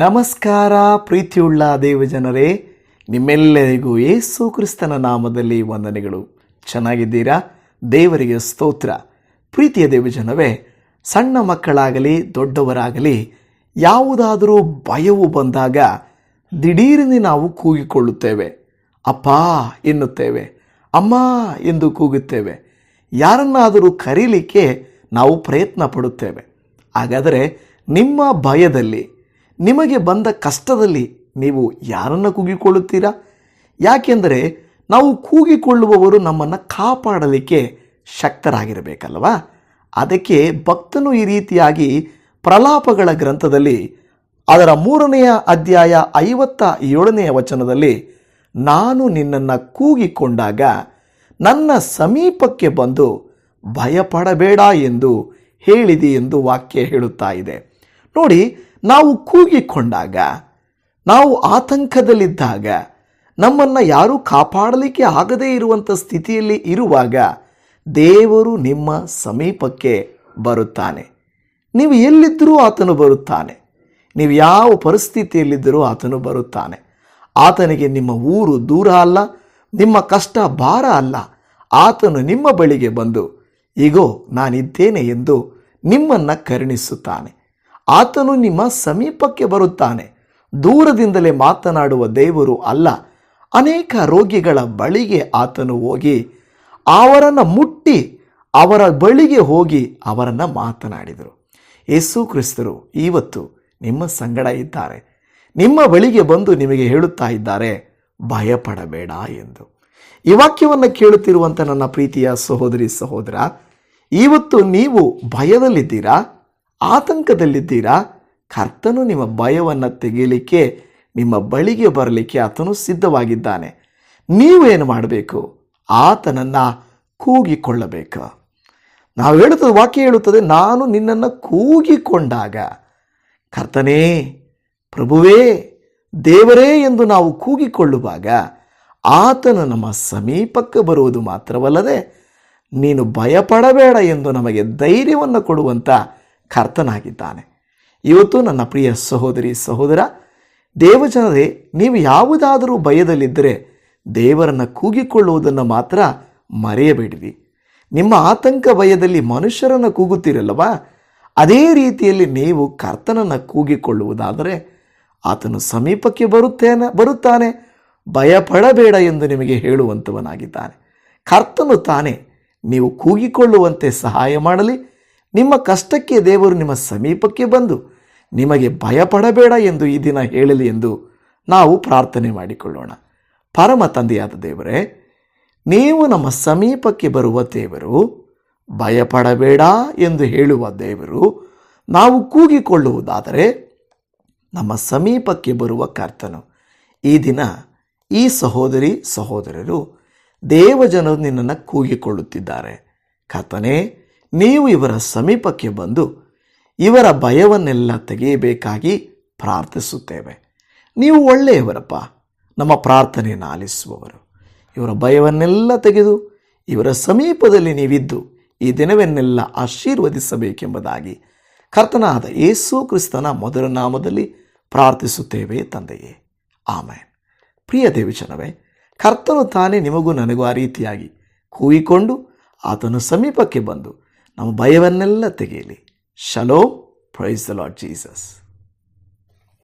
ನಮಸ್ಕಾರ ಪ್ರೀತಿಯುಳ್ಳ ದೇವಜನರೇ ನಿಮ್ಮೆಲ್ಲರಿಗೂ ಯೇಸು ಕ್ರಿಸ್ತನ ನಾಮದಲ್ಲಿ ವಂದನೆಗಳು. ಚೆನ್ನಾಗಿದ್ದೀರಾ? ದೇವರಿಗೆ ಸ್ತೋತ್ರ. ಪ್ರೀತಿಯ ದೇವಜನವೇ ಸಣ್ಣ ಮಕ್ಕಳಾಗಲಿ, ದೊಡ್ಡವರಾಗಲಿ, ಯಾವುದಾದರೂ ಭಯವು ಬಂದಾಗ ದಿಢೀರನೆ ನಾವು ಕೂಗಿಕೊಳ್ಳುತ್ತೇವೆ. ಅಪ್ಪ ಎನ್ನುತ್ತೇವೆ, ಅಮ್ಮ ಎಂದು ಕೂಗುತ್ತೇವೆ. ಯಾರನ್ನಾದರೂ ಕರೀಲಿಕ್ಕೆ ನಾವು ಪ್ರಯತ್ನ ಪಡುತ್ತೇವೆ. ಹಾಗಾದರೆ ನಿಮ್ಮ ಭಯದಲ್ಲಿ ನಿಮಗೆ ಬಂದ ಕಷ್ಟದಲ್ಲಿ ನೀವು ಯಾರನ್ನು ಕೂಗಿಕೊಳ್ಳುತ್ತೀರಾ? ಯಾಕೆಂದರೆ ನಾವು ಕೂಗಿಕೊಳ್ಳುವವರು ನಮ್ಮನ್ನು ಕಾಪಾಡಲಿಕ್ಕೆ ಶಕ್ತರಾಗಿರಬೇಕಲ್ವಾ? ಅದಕ್ಕೆ ಭಕ್ತನು ಈ ರೀತಿಯಾಗಿ ಪ್ರಲಾಪಗಳ ಗ್ರಂಥದಲ್ಲಿ ಅದರ ಮೂರನೆಯ ಅಧ್ಯಾಯ ಐವತ್ತ ಏಳನೆಯ ವಚನದಲ್ಲಿ, ನಾನು ನಿನ್ನನ್ನು ಕೂಗಿಕೊಂಡಾಗ ನನ್ನ ಸಮೀಪಕ್ಕೆ ಬಂದು ಭಯಪಡಬೇಡ ಎಂದು ಹೇಳಿದೆ ಎಂದು ವಾಕ್ಯ ಹೇಳುತ್ತಾ ಇದೆ. ನೋಡಿ ನಾವು ಕೂಗಿಕೊಂಡಾಗ, ನಾವು ಆತಂಕದಲ್ಲಿದ್ದಾಗ, ನಮ್ಮನ್ನು ಯಾರೂ ಕಾಪಾಡಲಿಕ್ಕೆ ಆಗದೇ ಇರುವಂಥ ಸ್ಥಿತಿಯಲ್ಲಿ ಇರುವಾಗ ದೇವರು ನಿಮ್ಮ ಸಮೀಪಕ್ಕೆ ಬರುತ್ತಾನೆ. ನೀವು ಎಲ್ಲಿದ್ದರೂ ಆತನು ಬರುತ್ತಾನೆ. ನೀವು ಯಾವ ಪರಿಸ್ಥಿತಿಯಲ್ಲಿದ್ದರೂ ಆತನು ಬರುತ್ತಾನೆ. ಆತನಿಗೆ ನಿಮ್ಮ ಊರು ದೂರ ಅಲ್ಲ, ನಿಮ್ಮ ಕಷ್ಟ ಭಾರ ಅಲ್ಲ. ಆತನು ನಿಮ್ಮ ಬಳಿಗೆ ಬಂದು ಈಗೋ ನಾನಿದ್ದೇನೆ ಎಂದು ನಿಮ್ಮನ್ನು ಕರುಣಿಸುತ್ತಾನೆ. ಆತನು ನಿಮ್ಮ ಸಮೀಪಕ್ಕೆ ಬರುತ್ತಾನೆ. ದೂರದಿಂದಲೇ ಮಾತನಾಡುವ ದೇವರು ಅಲ್ಲ. ಅನೇಕ ರೋಗಿಗಳ ಬಳಿಗೆ ಆತನು ಹೋಗಿ, ಅವರನ್ನು ಮುಟ್ಟಿ, ಅವರ ಬಳಿಗೆ ಹೋಗಿ ಅವರನ್ನು ಮಾತನಾಡಿದರು. ಯೇಸು ಕ್ರಿಸ್ತರು ಇವತ್ತು ನಿಮ್ಮ ಸಂಗಡ ಇದ್ದಾರೆ. ನಿಮ್ಮ ಬಳಿಗೆ ಬಂದು ನಿಮಗೆ ಹೇಳುತ್ತಾ ಇದ್ದಾರೆ, ಭಯಪಡಬೇಡ ಎಂದು. ಈ ವಾಕ್ಯವನ್ನು ಕೇಳುತ್ತಿರುವಂಥ ನನ್ನ ಪ್ರೀತಿಯ ಸಹೋದರಿ, ಸಹೋದರ ಇವತ್ತು ನೀವು ಭಯದಲ್ಲಿದ್ದೀರಾ? ಆತಂಕದಲ್ಲಿದ್ದೀರಾ? ಕರ್ತನು ನಿಮ್ಮ ಭಯವನ್ನು ತೆಗೆಯಲಿಕ್ಕೆ ನಿಮ್ಮ ಬಳಿಗೆ ಬರಲಿಕ್ಕೆ ಆತನು ಸಿದ್ಧವಾಗಿದ್ದಾನೆ. ನೀವೇನು ಮಾಡಬೇಕು? ಆತನನ್ನು ಕೂಗಿಕೊಳ್ಳಬೇಕು. ನಾವು ಹೇಳುತ್ತದೆ ವಾಕ್ಯ ಹೇಳುತ್ತದೆ, ನಾನು ನಿನ್ನನ್ನು ಕೂಗಿಕೊಂಡಾಗ. ಕರ್ತನೇ, ಪ್ರಭುವೇ, ದೇವರೇ ಎಂದು ನಾವು ಕೂಗಿಕೊಳ್ಳುವಾಗ ಆತನು ನಮ್ಮ ಸಮೀಪಕ್ಕೆ ಬರುವುದು ಮಾತ್ರವಲ್ಲದೆ, ನೀನು ಭಯಪಡಬೇಡ ಎಂದು ನಮಗೆ ಧೈರ್ಯವನ್ನು ಕೊಡುವಂಥ ಕರ್ತನಾಗಿದ್ದಾನೆ. ಇವತ್ತು ನನ್ನ ಪ್ರಿಯ ಸಹೋದರಿ, ಸಹೋದರ, ದೇವಜನರೇ, ನೀವು ಯಾವುದಾದರೂ ಭಯದಲ್ಲಿದ್ದರೆ ದೇವರನ್ನು ಕೂಗಿಕೊಳ್ಳುವುದನ್ನು ಮಾತ್ರ ಮರೆಯಬೇಡಿರಿ. ನಿಮ್ಮ ಆತಂಕ ಭಯದಲ್ಲಿ ಮನುಷ್ಯರನ್ನು ಕೂಗುತ್ತೀರಲ್ಲವ? ಅದೇ ರೀತಿಯಲ್ಲಿ ನೀವು ಕರ್ತನನ್ನು ಕೂಗಿಕೊಳ್ಳುವುದಾದರೆ ಆತನು ಸಮೀಪಕ್ಕೆ ಬರುತ್ತೇನೆ, ಬರುತ್ತಾನೆ. ಭಯಪಡಬೇಡ ಎಂದು ನಿಮಗೆ ಹೇಳುವಂಥವನಾಗಿದ್ದಾನೆ. ಕರ್ತನು ತಾನೇ, ನೀವು ಕೂಗಿಕೊಳ್ಳುವಂತೆ ಸಹಾಯ ಮಾಡಲಿ ನಿಮ್ಮ ಕಷ್ಟಕ್ಕೆ ದೇವರು ನಿಮ್ಮ ಸಮೀಪಕ್ಕೆ ಬಂದು ನಿಮಗೆ ಭಯಪಡಬೇಡ ಎಂದು ಈ ದಿನ ಹೇಳಲಿ ಎಂದು ನಾವು ಪ್ರಾರ್ಥನೆ ಮಾಡಿಕೊಳ್ಳೋಣ. ಪರಮ ತಂದೆಯಾದ ದೇವರೇ, ನೀವು ನಮ್ಮ ಸಮೀಪಕ್ಕೆ ಬರುವ ದೇವರು, ಭಯಪಡಬೇಡ ಎಂದು ಹೇಳುವ ದೇವರು, ನಾವು ಕೂಗಿಕೊಳ್ಳುವುದಾದರೆ ನಮ್ಮ ಸಮೀಪಕ್ಕೆ ಬರುವ ಕರ್ತನು. ಈ ದಿನ ಈ ಸಹೋದರಿ ಸಹೋದರರು ದೇವಜನರು ನಿನ್ನನ್ನು ಕೂಗಿಕೊಳ್ಳುತ್ತಿದ್ದಾರೆ. ಕರ್ತನೇ ನೀವು ಇವರ ಸಮೀಪಕ್ಕೆ ಬಂದು ಇವರ ಭಯವನ್ನೆಲ್ಲ ತೆಗೆಯಬೇಕಾಗಿ ಪ್ರಾರ್ಥಿಸುತ್ತೇವೆ. ನೀವು ಒಳ್ಳೆಯವರಪ್ಪ, ನಮ್ಮ ಪ್ರಾರ್ಥನೆಯನ್ನು ಆಲಿಸುವವರು. ಇವರ ಭಯವನ್ನೆಲ್ಲ ತೆಗೆದು ಇವರ ಸಮೀಪದಲ್ಲಿ ನೀವಿದ್ದು ಈ ದಿನವನ್ನೆಲ್ಲ ಆಶೀರ್ವದಿಸಬೇಕೆಂಬುದಾಗಿ ಕರ್ತನಾದ ಯೇಸು ಕ್ರಿಸ್ತನ ಮೊದಲ ನಾಮದಲ್ಲಿ ಪ್ರಾರ್ಥಿಸುತ್ತೇವೆ ತಂದೆಯೇ. ಆಮೇನ್. ಪ್ರಿಯ ದೇವಿಚನವೇ ಕರ್ತನು ತಾನೇ ನಿಮಗೂ ನನಗೂ ಆ ರೀತಿಯಾಗಿ ಕೂಯಿಕೊಂಡು ಆತನು ಸಮೀಪಕ್ಕೆ ಬಂದು ನಮ್ಮ ಭಯವನ್ನೆಲ್ಲ ತೆಗೆಯಲಿ. Shalom praise the Lord Jesus